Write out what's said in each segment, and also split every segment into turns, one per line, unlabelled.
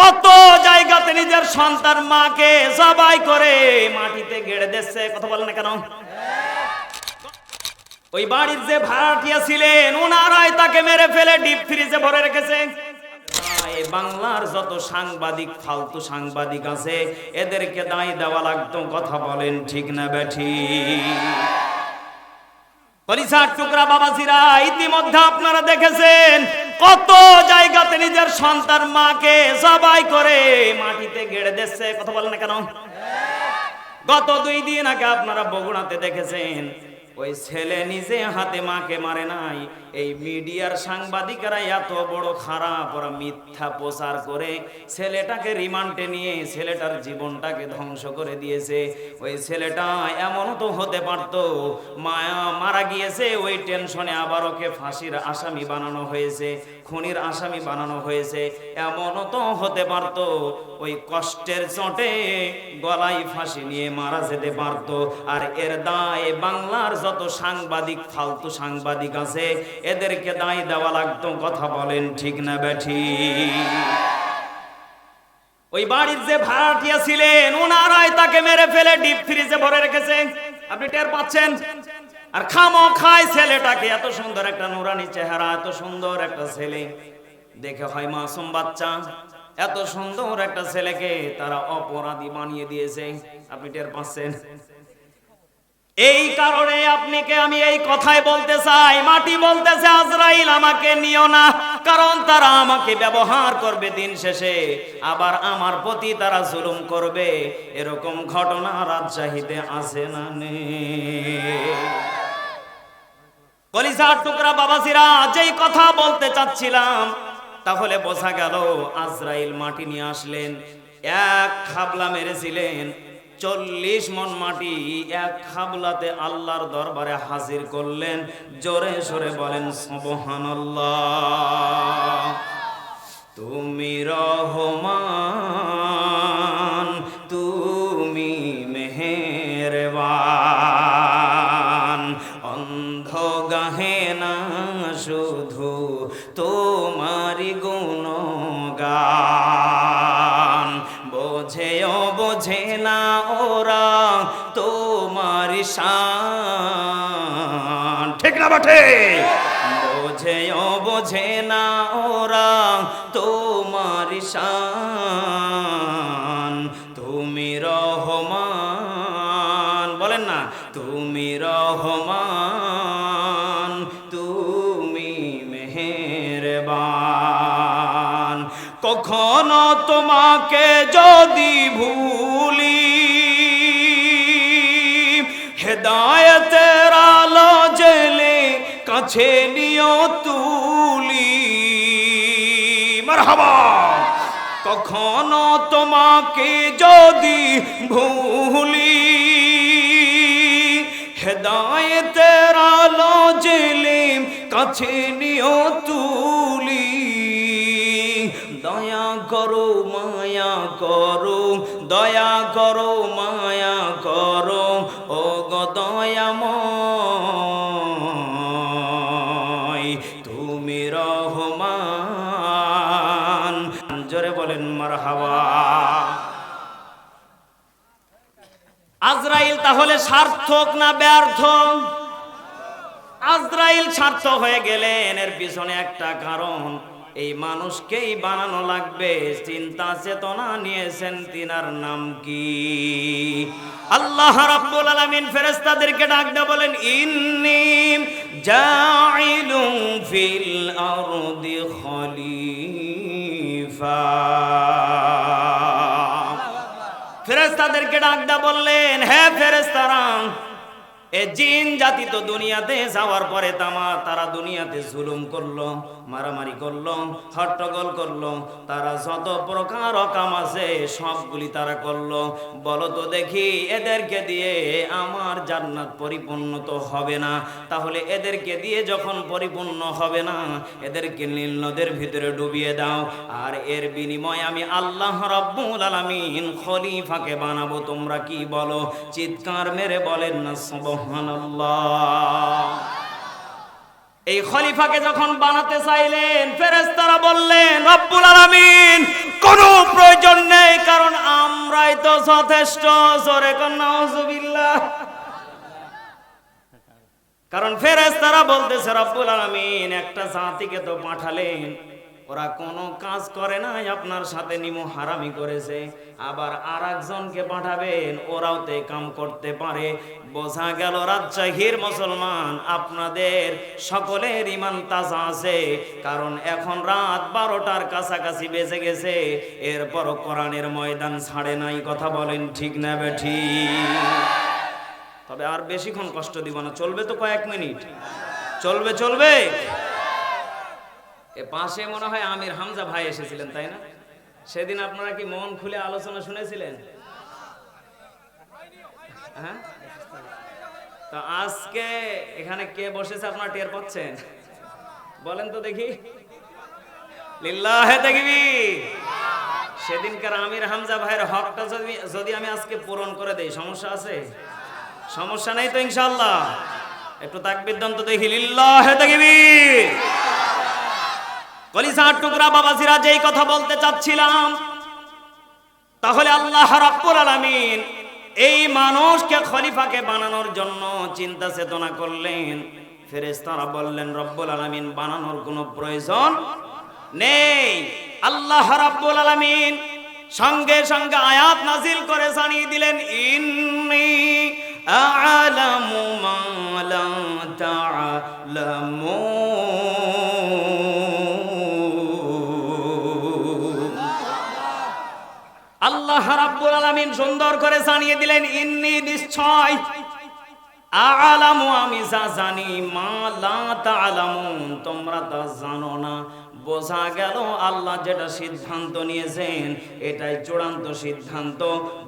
কত জায়গাতে নিজের সন্তান মাকে জবাই করে মাটিতে গেড়ে দিচ্ছে কথা বলেন না কেন? ওই বাড়ির যে ভাড়াটিয়া ছিলেন, ওনারাই তাকে মেরে ফেলে, ডিপ ফ্রিজে ভরে রেখেছে। বাংলার যত সাংবাদিক, ফালতু সাংবাদিক আছে, এদেরকে দায় দেওয়া লাগতো, কথা বলেন ঠিক না ব্যাঠি কলিসার টুকরা বাবাজিরা, ইতিমধ্যে আপনারা দেখেছেন কত জায়গাতে নিজের সন্তান মাকে সবাই করে মাটিতে গেড়ে দিচ্ছে। কথা বলেন কেন? গত দুই দিন আগে আপনারা বগুড়াতে দেখেছেন, ওই ছেলে নিজে হাতে মাকে মারে নাই এই মিডিয়ার সাংবাদিকেরা এত বড় খারাপ, ওরা মিথ্যা প্রচার করে। ছেলেটাকে রিমান্ডে নিয়ে ছেলেটার জীবনটাকে ধ্বংস করে দিয়েছে। ওই ছেলেটা এমনও তো হতে পারত, মায়া মারা গিয়েছে, ওই টেনশনে আবার ওকে ফাঁসির আসামি বানানো হয়েছে, খুনির আসামি বানানো হয়েছে। এমনও তো হতে পারত, ওই কষ্টের চটে গলায় ফাঁসি নিয়ে মারা যেতে পারত। আর এর দায় বাংলার যত সাংবাদিক, ফালতু সাংবাদিক আছে এদেরকে দায় দেওয়া লাগতো, কথা বলেন ঠিক না ব্যাঠি। ওই বাড়ির যে ভাড়াটিয়া ছিলেন, ওনারাই তাকে মেরে ফেলে, ডিপ ফ্রিজে ভরে রেখেছে। আপনি টের পাচ্ছেন? আর খামো খায় ছেলেটাকে, এত সুন্দর একটা নুরানি চেহারা, এত সুন্দর একটা ছেলে। দেখে হয় মাসুম বাচ্চা, এত সুন্দর একটা ছেলেকে তারা অপরাধী বানিয়ে দিয়েছে। আপনি টের পাচ্ছেন? এই কারণে আপনাকে আমি এই কথাই বলতে চাই, মাটি বলতেছে, আজরাইল, আমাকে নিও না। কারণ তারা আমাকে ব্যবহার করবে দিন শেষে, আবার আমার প্রতি তারা জুলুম করবে। এরকম ঘটনা রাজশাহীতে আছে না নেই কলিজার টুকরা বাবাজিরা, যেই কথা বলতে চাচ্ছিলাম, তাহলে বোঝা গেল আজরাইল মাটি নিয়ে আসলেন, এক খাবলা মেরেছিলেন। চল্লিশ মন মাটি এক খাবলাতে আল্লাহর দরবারে হাজির করলেন। জোরে সরে বলেন, সুবহানাল্লাহ, তুমি রহমান, তুমি মেহেরবান। অন্ধ গাহে না শুধু তোমারি গুণগান। বোঝেও বোঝে না ওরা তোমার ঠিক না বটে? বোঝেও বোঝে না ওরা তোমার শান। তোমাকে যদি ভুলি, হেদায়তের আলো জেলে কাছে নিও তুলি। মারহাবা! কখনো তোমাকে যদি ভুলি, হেদায়তের আলো জেলে কাছে নিও তুলি। করো মায়া করো, দয়া করো, মায়া করো ও গো দয়াময়, তুমি রহমান। জোরে বলেন, মারহাবা। আজরাইল তাহলে সার্থক না ব্যর্থ? আজরাইল স্বার্থ হয়ে গেলেন, এর পিছনে একটা কারণ। এই মানুষকেই বানানো লাগবে। চিন্তা চেতনা নিয়েছেন তিনার নাম কি? আল্লাহ রাব্বুল আলামিন ফেরেশতাদেরকে ডাক বলেন, ইন্নি জাইলুম ফিল আরদি খলিফা। ফেরেস্তাদেরকে ডাকদা বললেন হ্যাঁ ফেরেস্তারা এ জিন জাতি তো দুনিয়াতে যাওয়ার পরে তামা, তারা দুনিয়াতে জুলুম করল, মারামারি করল, হট্টগোল করল, তারা যত প্রকার অকাম আছে সবগুলি তারা করল। বলো তো দেখি এদেরকে দিয়ে আমার জান্নাত পরিপূর্ণ তো হবে না। তাহলে এদেরকে দিয়ে যখন পরিপূর্ণ হবে না, এদেরকে নীল নদের ভিতরে ডুবিয়ে দাও। আর এর বিনিময়ে আমি আল্লাহ রাব্বুল আলামিন খলিফাকে বানাবো, তোমরা কি বলো? চিৎকার মেরে বলেন না সুবহানাল্লাহ এই খলিফাকে যখন বানাতে চাইলেন বললেন কোনো প্রয়োজন নেই, কারণ আমরাই তো যথেষ্ট। জোরে কারণ ফেরেস্তারা বলতেছে, রব্বুল আলমিন, একটা জাতিকে তো পাঠালেন। ওরা কোনো কাজ করে নাই, আপনার সাথে নিমু হারামি করেছে। আবার আর একজনকে পাঠাবেন, ওরাও তো কাম করতে পারে। বোঝা গেল রাজশাহীর মুসলমান, আপনাদের সকলের ইমান তাজা আছে। কারণ এখন রাত বারোটার কাছাকাছি বেজে গেছে। এরপর কোরআনের ময়দান ছাড়ে নাই, কথা বলেন ঠিক না বেঠি তবে আর বেশিক্ষণ কষ্ট দিব না, চলবে তো কয়েক মিনিট। চলবে চলবে? এ পাশে মনে হয় আমির হামজা ভাই এসেছিলেন, তাই না? সেদিন আপনারা কি মন খুলে আলোচনা শুনেছিলেন? হ্যাঁ? তো আজকে এখানে কে বসেছে আপনারা টের পাচ্ছেন? বলেন তো দেখি। সেদিনকার আমির হামজা ভাইয়ের হকটা যদি যদি আমি আজকে পূরণ করে দেই, সমস্যা আছে? সমস্যা নেই তো ইনশাল্লাহ একটু তাকবির দান তো দেখি। লিল্লাহে দেখবি কলিসার টুকরা বাবাজিরা যেই কথা বলতে চাচ্ছিলাম, তাহলে আল্লাহ রাব্বুল আলামিন এই মানুষকে খলিফাকে বানানোর জন্য চিন্তা চেতনা করলেন। ফেরেশতারা বললেন, রব্বুল আলামিন, বানানোর কোনো প্রয়োজন নেই। আল্লাহ রাব্বুল আলামিন সঙ্গে সঙ্গে আয়াত নাজিল করে জানিয়ে দিলেন, ইন্নী আ'লামু মা লা তা'লামুন আলামিন সুন্দর করে জানিয়ে দিলেন, ইন্নি নিশ্চয় আলামু, আমি যা জানি, মা লা তা'লামুন তোমরা তা জানো না। বোঝা গেল আল্লাহ যেটা সিদ্ধান্ত নিয়েছেন, এটাই চূড়ান্ত সিদ্ধান্ত।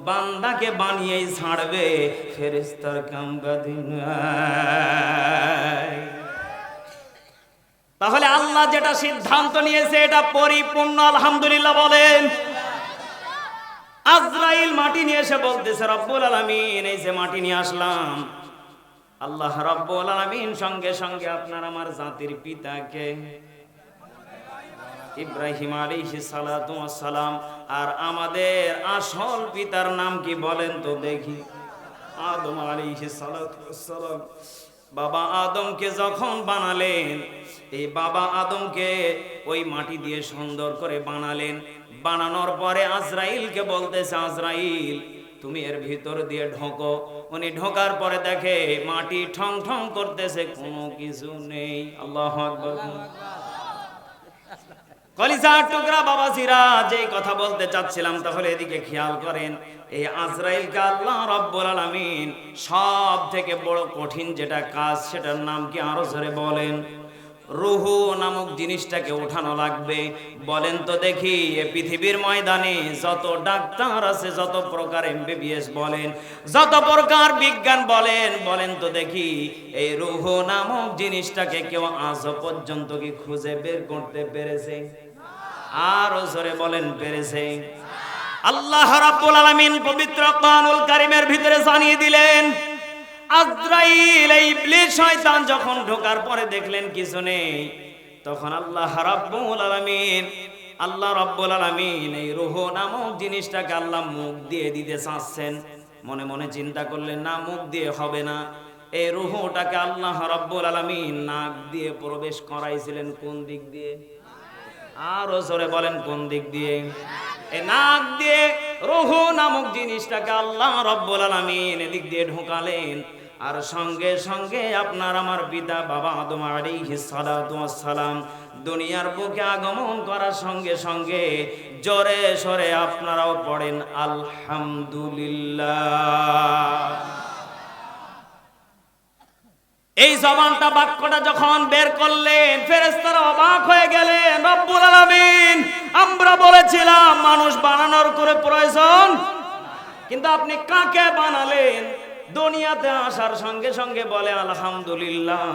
বান্দাকে বানিয়েই ছাড়বে ফেরেশতার কাম বাদিন তাহলে আল্লাহ যেটা সিদ্ধান্ত নিয়েছে, এটা পরিপূর্ণ, আলহামদুলিল্লাহ বলেন। আজরাইল মাটি নিয়ে এসে বলতেছে, রব্বুল আলামিন, এই যে মাটি নিয়ে আসলাম। আল্লাহ রব্বুল আলামিন সঙ্গে সঙ্গে আপনার আমার জাতির পিতাকে ইব্রাহিম ওয়াস সালাম আর আমাদের আসল পিতার নাম কি বলেন তো দেখি। আদম সালাতু সালাম বাবা আদমকে যখন বানালেন, এই বাবা আদমকে ওই মাটি দিয়ে সুন্দর করে বানালেন। বানানোর পরে আজরাইলকে বলতেছে, আজরাইল, তুমি এর ভিতর দিয়ে ঢোকো। উনি ঢোকার পরে দেখে মাটি ঠং ঠং করতেছে, কোনো কিছু নেই। আল্লাহ টুকরা যেই কথা বলতে চাচ্ছিলাম, তাহলে এদিকে খেয়াল করেন, এই আজরাইলকে আল্লাহ রব্বুল আলামিন সব থেকে বড় কঠিন যেটা কাজ, সেটার নাম কি আরও জোরে বলেন? রুহু নামক জিনিসটাকে উঠানো লাগবে। বলেন তো দেখি, এ পৃথিবীর ময়দানে যত ডাক্তার আছে, যত প্রকার এমবিবিএস বলেন, যত প্রকার বিজ্ঞান বলেন বলেন তো দেখি, এই রুহু নামক জিনিসটাকে কেউ আজ পর্যন্ত কি খুঁজে বের করতে পেরেছে? আরও জোরে বলেন, পেরেছে। আল্লাহ রাব্বুল আলামিন পবিত্র কোরআনুল কারীমের ভিতরে জানিয়ে দিলেন আজরাইল ইবলিস শয়তান যখন ঢোকার পরে দেখলেন কিছু নেই, তখন আল্লাহ রাব্বুল আলামিন, আল্লাহ রাব্বুল আলামিন এই রুহ নামক জিনিসটাকে আল্লাহ মুখ দিয়ে দিতে চাচ্ছেন। মনে মনে চিন্তা করলেন, না, মুখ দিয়ে হবে না। এই রুহটাকে আল্লাহ রাব্বুল আলামিন নাক দিয়ে প্রবেশ করাইছিলেন কোন দিক দিয়ে? আরও জোরে বলেন, কোন দিক দিয়ে? এ নাক দিয়ে রুহু নামক জিনিসটাকে আল্লাহ রব্বুল আলামিন এদিক দিয়ে ঢোকালেন। আর সঙ্গে সঙ্গে আপনার আমার পিতা বাবা সালাতু ওয়াস সালাম দুনিয়ার বুকে আগমন করার সঙ্গে সঙ্গে জোরে সরে আপনারাও পড়েন, আলহামদুলিল্লাহ। এই জবানটা বাক্যটা যখন বের করলেন, ফেরেশতারা অবাক হয়ে গেলেন, রব্বুল আলামিন, আমরা বলেছিলাম মানুষ বানানোর করে প্রয়োজন কিন্তু আপনি কাকে বানালেন? দুনিয়াতে আসার সঙ্গে সঙ্গে বলে আলহামদুলিল্লাহ।